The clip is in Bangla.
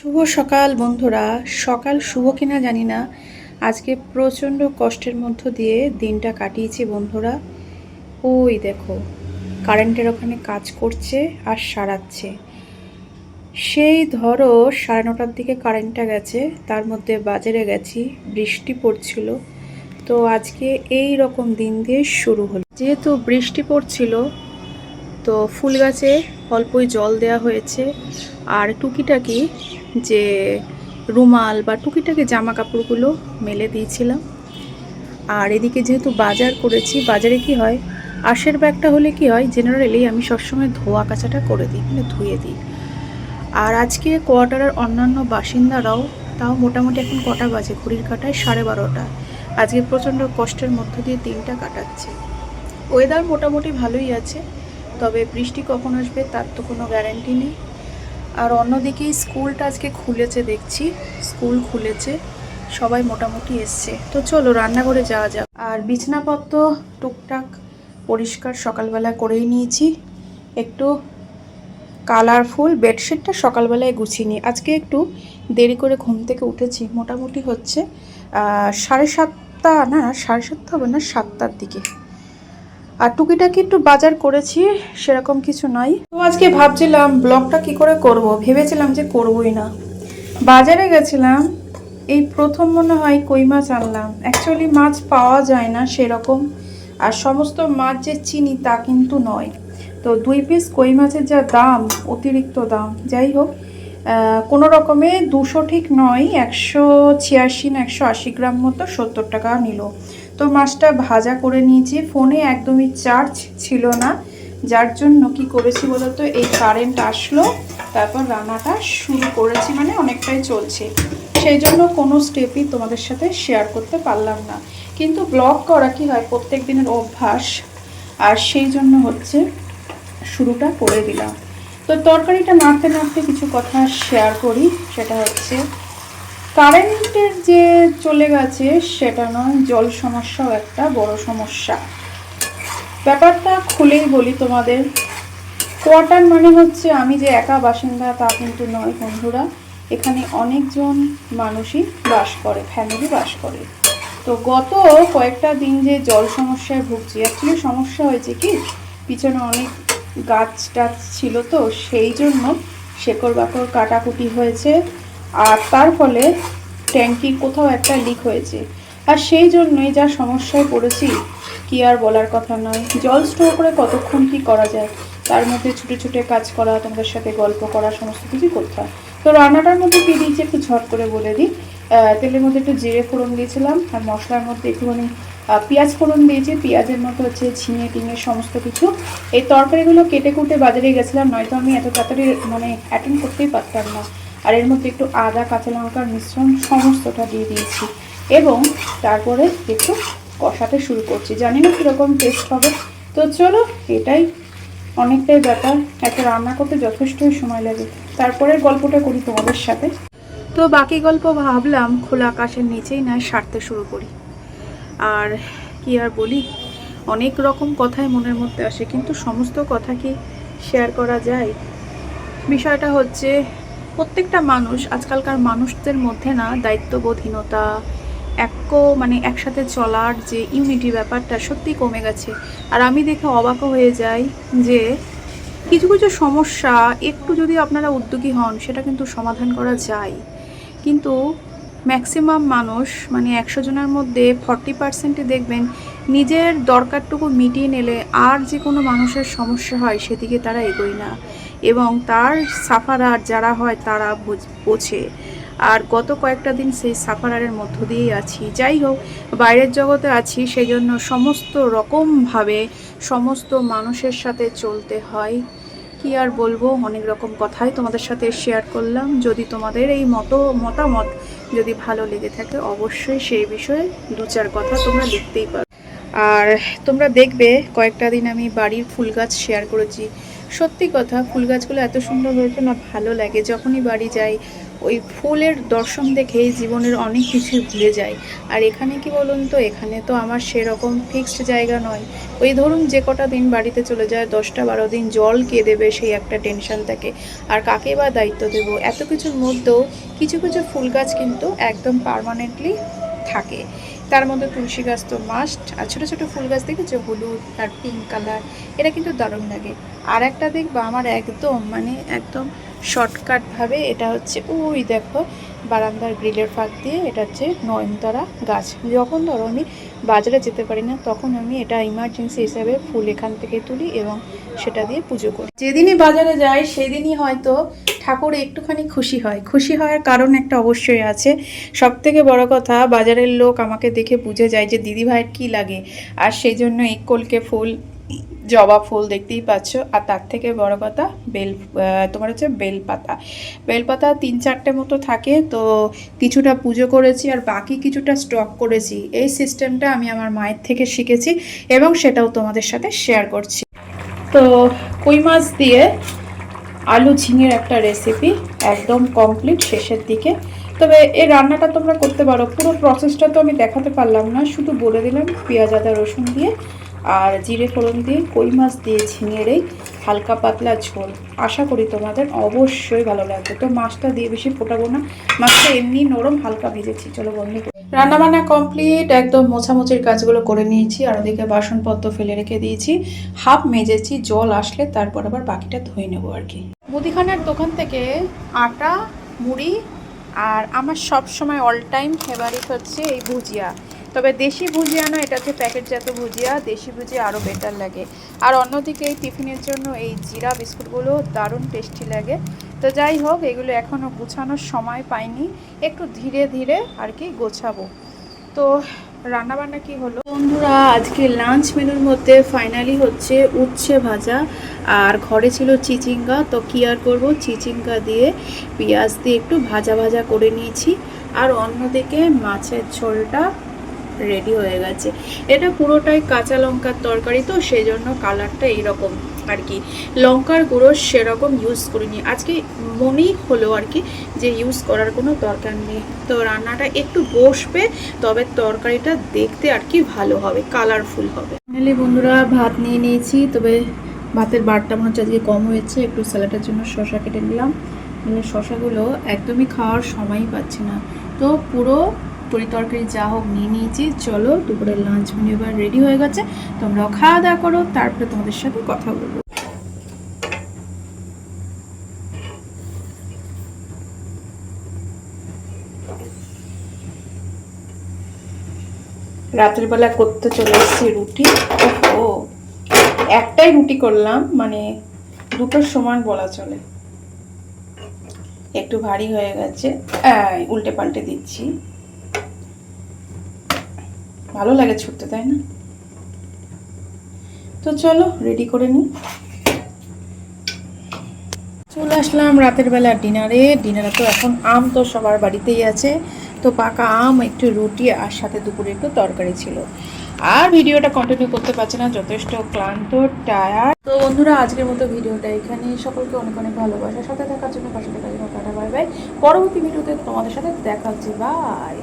শুভ সকাল বন্ধুরা। সকাল শুভ কিনা জানি না। আজকে প্রচণ্ড কষ্টের মধ্য দিয়ে দিনটা কাটিয়েছি বন্ধুরা। ওই দেখো, কারেন্টের ওখানে কাজ করছে আর সারাচ্ছে। সেই ধরো সাড়ে নটার দিকে কারেন্টটা গেছে, তার মধ্যে বাজারে গেছি, বৃষ্টি পড়ছিল। তো আজকে এই রকম দিন দিয়ে শুরু হলো। যেহেতু বৃষ্টি পড়ছিল, তো ফুল গাছে অল্পই জল দেওয়া হয়েছে। আর টুকিটাকি যে রুমাল বা টুকিটাকি জামা কাপড়গুলো মেলে দিয়েছিলাম। আর এদিকে যেহেতু বাজার করেছি, বাজারে কি হয়, আশের ব্যাগটা হলে কি হয় জেনারেলি আমি সবসময় ধোয়া কাচাটা করে দিই মানে ধুয়ে দিই। আর আজকে কোয়ার্টারের অন্যান্য বাসিন্দারাও, তাও মোটামুটি এখন কটা বাজে? ঘড়ির কাটায় সাড়ে বারোটা। আজকে প্রচণ্ড কষ্টের মধ্য দিয়ে দিনটা কাটাচ্ছে। ওয়েদার মোটামুটি ভালোই আছে। তবে বৃষ্টি কখন আসবে তার তো কোনো গ্যারেন্টি নেই। আর অন্যদিকে স্কুলটা আজকে খুলেছে দেখছি, স্কুল খুলেছে, সবাই মোটামুটি এসছে। তো চলো রান্নাঘরে যাওয়া যাক। আর বিছনাপত্র টুকটাক পরিষ্কার সকালবেলা করেই নিয়েছি। একটু কালারফুল বেডশিটটা সকালবেলায় গুছিয়ে নিই। আজকে একটু দেরি করে ঘুম থেকে উঠেছি, মোটামুটি হচ্ছে সাড়ে সাতটা না, সাড়ে সাতটা হবে না, সাতটার দিকে। আর টুকিটাকি একটু বাজার করেছি, সেরকম কিছু নয় তো আজকে ভাবছিলাম, ব্লগটা কি করে করব? ভেবেছিলাম যে করবই না। বাজারে গেছিলাম, এই প্রথম মনে হয় কই মাছ আনলাম। অ্যাকচুয়ালি মাছ পাওয়া যায় না সেরকম, আর সমস্ত মাছ যে চিনি তা কিন্তু নয়। তো দুই পিস কই মাছের যা দাম, অতিরিক্ত দাম। যাই হোক কোনো রকমে দুশো ঠিক নয়, একশো ছিয়াশি না একশো আশি গ্রাম মতো সত্তর টাকা নিল। তো মাছটা ভাজা করে নিয়েছি। ফোনে একদমই চার্জ ছিল না, যার জন্য কি করেছি বলতো, এই কারেন্ট আসলো, তারপর রান্নাটা শুরু করেছি মানে অনেকটাই চলছে। সেই জন্য কোনো স্টেপই তোমাদের সাথে শেয়ার করতে পারলাম না। কিন্তু ব্লগ করা কি হয়, প্রত্যেক দিনের অভ্যাস, আর সেই জন্য হচ্ছে শুরুটা করে দিলাম। তো তরকারিটা নাড়তে নাড়তে কিছু কথা শেয়ার করি, সেটা হচ্ছে কারেন্টের যে চলে গেছে, সেটা নয়, জল সমস্যাও একটা বড় সমস্যা। ব্যাপারটা খুলেই বলি তোমাদের। কোয়ার্টার মানে হচ্ছে আমি যে একা বাসিন্দা, তা কিন্তু নয় বন্ধুরা। এখানে অনেকজন মানুষই বাস করে ফ্যামিলি বাস করে। তো গত কয়েকটা দিন যে জল সমস্যায় ভুগছি অ্যাকচুয়ালি সমস্যা হয়েছে কি, পিছনে অনেক গাছ টাছ ছিল তো, সেই জন্য শেকড় বাকড় কাটাকুটি হয়েছে। আর তার ফলে ট্যাঙ্কি কোথাও একটা লিক হয়েছে। আর সেই জন্যই যা সমস্যায় পড়েছি, কি আর বলার কথা নয়। জল স্টোর করে কতক্ষণ কি করা যায়? তার মধ্যে ছুটে ছুটে কাজ করা, তোমাদের সাথে গল্প করা, সমস্ত কিছু করতে তো রান্নাটার মধ্যে কি দিয়েছি একটু ঝট করে বলে দিই। তেলের মধ্যে একটু জিরে ফোড়ন দিয়েছিলাম, আর মশলার মধ্যে একটুখানি পেঁয়াজ ফোড়ন দিয়েছি। পেঁয়াজের মধ্যে হচ্ছে ঝিঙে টিঙে সমস্ত কিছু। এই তরকারিগুলো কেটে কুটে বাজারে গেছিলাম, নয়তো আমি এত তাড়াতাড়ি মানে অ্যাটেন্ড করতেই পারতাম না। আর এর মধ্যে একটু আদা, কাঁচা লঙ্কার মিশ্রণ সমস্তটা দিয়ে দিয়েছি। এবং তারপরে একটু কষাতে শুরু করছি। জানি না কীরকম টেস্ট হবে। তো চলো, এটাই অনেকটাই ব্যাপার। একটা রান্না করতে যথেষ্টই সময় লাগে। তারপরে গল্পটা করি তোমাদের সাথে। তো বাকি গল্প ভাবলাম, খোলা আকাশের নিচেই না সারতে শুরু করি। আর কি আর বলি? অনেক রকম কথাই মনের মধ্যে আসে, কিন্তু সমস্ত কথা কি শেয়ার করা যায়? বিষয়টা হচ্ছে প্রত্যেকটা মানুষ, আজকালকার মানুষদের মধ্যে না দায়িত্ববোধহীনতা এক মানে একসাথে চলার যে ইউনিটি ব্যাপারটা সত্যি কমে গেছে। আর আমি দেখে অবাকও হয়ে যাই যে কিছু কিছু সমস্যা একটু যদি আপনারা উদ্যোগী হন, সেটা কিন্তু সমাধান করা যায়। কিন্তু ম্যাক্সিমাম মানুষ মানে একশো জনের মধ্যে ফর্টি পার্সেন্টই দেখবেন নিজের দরকারটুকু মিটিয়ে নিলে আর যে কোনো মানুষের সমস্যা হয়, সেদিকে তারা এগোয় না। এবং তার সাফারার যারা হয় তারা বোঝ- আর গত কয়েকটা দিন সেই সাফারারের মধ্য দিয়েই আছি। যাই হোক, বাইরের জগতে আছি সেই জন্য সমস্ত রকমভাবে সমস্ত মানুষের সাথে চলতে হয়। কি আর বলব, অনেক রকম কথাই তোমাদের সাথে শেয়ার করলাম। যদি তোমাদের এই মতো, মতামত যদি ভালো লেগে থাকে, অবশ্যই সেই বিষয়ে দু চার কথা তোমরা লিখতেই পারো। আর তোমরা দেখবে, কয়েকটা দিন আমি বাড়ির ফুল গাছ শেয়ার করেছি। সত্যি কথা, ফুল গাছগুলো এত সুন্দর হয়েছে, না ভালো লাগে। যখনই বাড়ি যাই, ওই ফুলের দর্শন দেখেই জীবনের অনেক কিছু ভুলে যায় আর এখানে কি বলুন তো, এখানে তো আমার সেরকম ফিক্সড জায়গা নয়। ওই ধরুন যে কটা দিন বাড়িতে চলে যায়, দশটা বারো দিন জল কে দেবে সেই একটা টেনশন থাকে। আর কাকে বা দায়িত্ব দেব? এত কিছুর মধ্যেও কিছু কিছু ফুল গাছ কিন্তু একদম পার্মানেন্টলি থাকে। তার মধ্যে তুলসী গাছ তো মাস্ট আর ছোটো ছোটো ফুল গাছ দেখেছ? হলুদ আর পিঙ্ক কালার এটা কিন্তু দারুণ লাগে। আর একটা দেখবা আমার একদম মানে একদম শর্টকাটভাবে এটা হচ্ছে, ওই দেখো, বারান্দার গ্রিলের ফাঁক দিয়ে, এটা হচ্ছে নয়নতারা গাছ। যখন ধরো আমি বাজারে যেতে পারি না, তখন আমি এটা ইমার্জেন্সি হিসাবে ফুল এখান থেকে তুলি এবং সেটা দিয়ে পুজো করি। যেদিনই বাজারে যাই, সেদিনই হয়তো ঠাকুর একটুখানি খুশি হয়। খুশি হওয়ার কারণ একটা অবশ্যই আছে। সব থেকে বড় কথা, বাজারের লোক আমাকে দেখে বুঝে যায় যে দিদি ভাইয়ের কী লাগে। আর সেই জন্য এই কলকে ফুল, জবা ফুল দেখতেই পাচ্ছ। আর তার থেকে বড় কথা, বেল তোমার হচ্ছে বেলপাতা। বেলপাতা তিন চারটে মতো থাকে, তো কিছুটা পুজো করেছি আর বাকি কিছুটা স্টক করেছি। এই সিস্টেমটা আমি আমার মায়ের থেকে শিখেছি এবং সেটাও তোমাদের সাথে শেয়ার করছি। তো কই মাছ দিয়ে আলু ঝিঙের একটা রেসিপি একদম কমপ্লিট শেষের দিকে। তবে এই রান্নাটা তোমরা করতে পারো। পুরো প্রসেসটা তো আমি দেখাতে পারলাম না। শুধু বলে দিলাম পেঁয়াজ, আদা, রসুন দিয়ে আর জিরে, ফোড়ন দিয়ে কই মাছ দিয়ে ঝিঙের এই হালকা পাতলা ঝোল। আশা করি তোমাদের অবশ্যই ভালো লাগবে। তো মাছটা দিয়ে বেশি ফোটাবো না। মাছটা এমনি নরম হালকা ভেজেছি। চলো বন্ধ। করি রান্না বান্না কমপ্লিট একদম মোছামুছির কাজগুলো করে নিয়েছি আর ওদিকে বাসনপত্র ফেলে রেখে দিয়েছি। হাফ মেজেছি, জল আসলে তারপর আবার বাকিটা ধুয়ে নেব আর কি। মুদিখানার দোকান থেকে আটা, মুড়ি আর আমার সব সময় অল টাইম ফেভারিট হচ্ছে এই ভুজিয়া। তবে দেশি ভুজিয়া না, এটা হচ্ছে প্যাকেটজাত ভুজিয়া। দেশি ভুজিয়া আরও বেটার লাগে। আর অন্যদিকে এই টিফিনের জন্য এই জিরা বিস্কুটগুলো দারুণ টেস্টি লাগে। তো যাই হোক, এগুলো এখনও গুছানোর সময় পাইনি। একটু ধীরে ধীরে আর কি গোছাবো। তো রান্নাবান্না কি হলো? বন্ধুরা, আজকে লাঞ্চ মেনুর মধ্যে ফাইনালি হচ্ছে উচ্ছে ভাজা আর ঘরে ছিল চিচিঙ্গা। তো কি আর করব? চিচিঙ্গা দিয়ে পেঁয়াজ দিয়ে একটু ভাজা ভাজা করে নিয়েছি আর অন্যদিকে মাছের ঝোলটা রেডি হয়ে গেছে। এটা পুরোটাই কাঁচা লঙ্কার তরকারি, তো সেই জন্য কালারটা এইরকম। আর কি। লঙ্কার গুঁড়ো সেরকম ইউজ করিনি। আজকে মনেই হলো আর কি যে ইউজ করার কোনো দরকার নেই। তো রান্নাটা একটু বসবে, তবে তরকারিটা দেখতে আর কি ভালো হবে কালারফুল হবে। ফাইনালি বন্ধুরা, ভাত নিয়ে নিয়েছি, তবে ভাতের বারটা মনে হচ্ছে আজকে কম হয়েছে। একটু স্যালাডের জন্য শশা কেটে নিলাম। মানে শশাগুলো একদমই খাওয়ার সময়ই পাচ্ছি না। তো পুরো তরি তরকারি যা হোক নিয়ে নিয়েছি। চলো, দুপুরের লাঞ্চ মেনু এবার রেডি হয়ে গেছে। তোমরাও খাওয়া দাওয়া করো, তারপরে তোমাদের সাথে কথা বলব। রাতের বেলা করতে চলে এসেছি রুটি। ও একটাই রুটি করলাম মানে দুটোর সমান বলা চলে। একটু ভারী হয়ে গেছে উল্টে পাল্টে দিচ্ছি। ভালো লাগে ছুটতে, তাই না? তো চলো রেডি করে নিই। চলে আসলাম রাতের বেলা ডিনারে। ডিনারে তো এখন আম তো সবার বাড়িতেই আছে। তো পাকা আম, একটু রুটি আর সাথে দুপুরে একটু তরকারি ছিল। আর ভিডিওটা কন্টিনিউ করতে পারছে না, যথেষ্ট ক্লান্ত টায়ার তো বন্ধুরা, আজকের মতো ভিডিওটা এখানে সকলকে অনেক অনেক ভালোবাসা। সাথে থাকার জন্য পাশে থাকার জন্য বাই বাই পরবর্তী ভিডিওতে তোমাদের সাথে দেখা হচ্ছে বাই